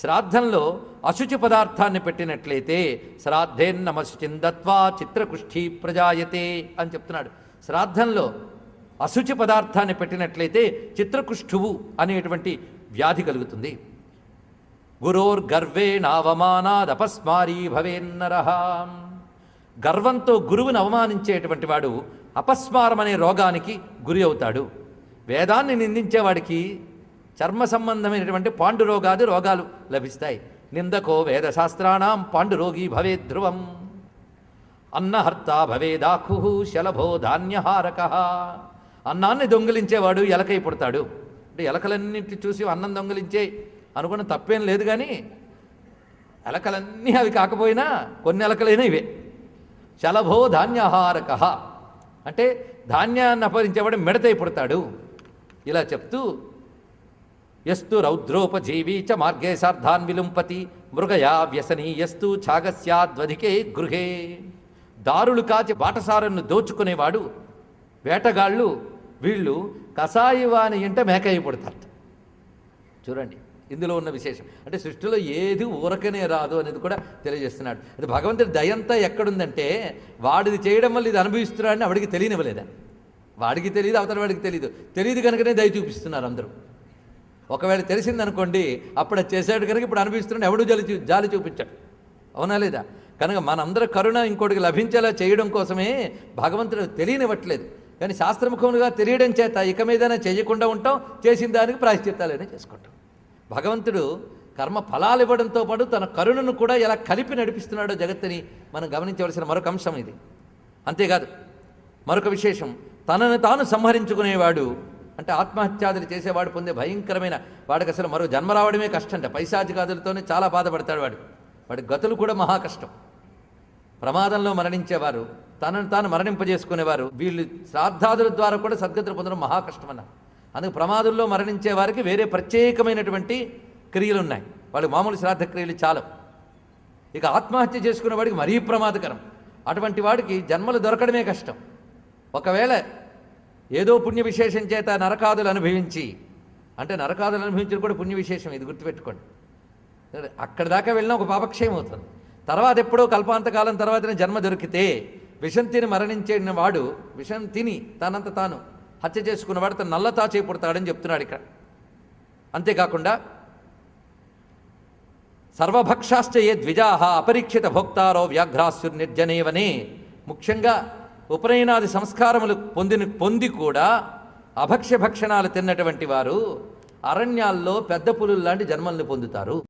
శ్రాద్ధంలో అశుచి పదార్థాన్ని పెట్టినట్లయితే శ్రాద్ధేన్నమశుచిందత్వా చిత్రకుష్ఠీ ప్రజాయతే అని చెప్తున్నాడు. శ్రాద్ధంలో అశుచి పదార్థాన్ని పెట్టినట్లయితే చిత్రకుష్ఠువు అనేటువంటి వ్యాధి కలుగుతుంది. గురోర్గర్వేణావమానాదపస్మారీ భవేన్నర గర్వంతో గురువుని అవమానించేటువంటి వాడు అపస్మారం అనే రోగానికి గురి అవుతాడు. వేదాన్ని నిందించేవాడికి చర్మ సంబంధమైనటువంటి పాండురోగాది రోగాలు లభిస్తాయి. నిందకో వేదశాస్త్రాణం పాండురోగి భవే ధ్రువం. అన్నహర్త భవేదాకు శలభో ధాన్యహారక. అన్నాన్ని దొంగిలించేవాడు ఎలకై పుడతాడు. అంటే ఎలకలన్నింటి చూసి అన్నం దొంగిలించే అనుకున్న తప్పేం లేదు కానీ ఎలకలన్నీ అవి కాకపోయినా కొన్ని ఎలకలైనా ఇవే. శలభో ధాన్యహారక. అంటే ధాన్యాన్ని అపహరించేవాడు మిడతై పుడతాడు. ఇలా చెప్తూ ఎస్తు రౌద్రోపజీవీ చ మార్గే సార్ధాన్ విలుంపతి మృగయా వ్యసనీయస్తు ఛాగస్యాద్వధికే గృహే. దారులు కాచి బాటసారನ್ನು దోచుకునేవాడు వేటగాళ్ళు వీళ్ళు కసాయివాని ఇంట మేకయ్య చూడండి ఇందులో ఉన్న విశేషం. అంటే సృష్టిలో ఏది ఊరకనే రాదు అనేది కూడా తెలియజేస్తున్నాడు. అది భగవంతుడి దయంతా ఎక్కడుందంటే వాడిది చేయడం వల్ల ఇది అనుభవిస్తున్నాడని వాడికి తెలియనివ్వలేదా? వాడికి తెలియదు అవతల వాడికి తెలియదు తెలియదు కనుకనే దయ చూపిస్తున్నారు అందరూ. ఒకవేళ తెలిసిందనుకోండి అప్పుడు చేశాడు కనుక ఇప్పుడు అనిపిస్తున్నాడు ఎవడు జాలి జాలి చూపించాడు? అవునా లేదా? కనుక మనందరి కరుణ ఇంకోటికి లభించేలా చేయడం కోసమే భగవంతుడు తెలియనివ్వట్లేదు. కానీ శాస్త్రముఖములుగా తెలియడం చేత ఇక మీదనే చేయకుండా ఉంటాం చేసిన దానికి ప్రాయశ్చిత్తాలనే చేసుకుంటాం. భగవంతుడు కర్మ ఫలాలు ఇవ్వడంతో పాటు తన కరుణను కూడా ఎలా కలిపి నడిపిస్తున్నాడో జగత్తుని మనం గమనించవలసిన మరొక అంశం ఇది. అంతేకాదు మరొక విశేషం తనను తాను సంహరించుకునేవాడు అంటే ఆత్మహత్యాదులు చేసేవాడు పొందే భయంకరమైన వాడికి అసలు మరో జన్మ రావడమే కష్టంట. పైశాచికాదులతోనే చాలా బాధపడతాడు వాడు. వాడి గతులు కూడా మహా కష్టం. ప్రమాదంలో మరణించేవారు తనను తాను మరణింపజేసుకునేవారు వీళ్ళు శ్రాద్ధాదుల ద్వారా కూడా సద్గతులు పొందడం మహా కష్టమన్నారు అందుకు ప్రమాదంలో మరణించే వారికి వేరే ప్రత్యేకమైనటువంటి క్రియలు ఉన్నాయి వాళ్ళు మామూలు శ్రాద్ధ క్రియలు చాలు ఇక ఆత్మహత్య చేసుకునే వాడికి మరీ ప్రమాదకరం. అటువంటి వాడికి జన్మలు దొరకడమే కష్టం. ఒకవేళ ఏదో పుణ్య విశేషం చేత నరకాదులు అనుభవించి అంటే నరకాదులు అనుభవించడం కూడా పుణ్య విశేషం ఇది గుర్తుపెట్టుకోండి. అక్కడి దాకా వెళ్ళినా ఒక పాపక్షయం అవుతుంది. తర్వాత ఎప్పుడో కల్పాంతకాలం తర్వాతనే జన్మ దొరికితే విషం తిని మరణించిన వాడు విషం తిని తనంత తాను హత్య చేసుకున్నవాడు తన నల్లతా చేపుడతాడని చెప్తున్నాడు ఇక్కడ. అంతేకాకుండా సర్వభక్షాశ్చ ఏ ద్విజాహ అపరీక్షిత భోక్తారో వ్యాఘ్రాస్యు నిర్జనేవనే ముఖ్యంగా ఉపనయనాది సంస్కారములు పొందిన పొంది కూడా అభక్ష్య భక్షణాలు తిన్నటువంటి వారు అరణ్యాల్లో పెద్ద పులుల్లాంటి జన్మల్ని పొందుతారు.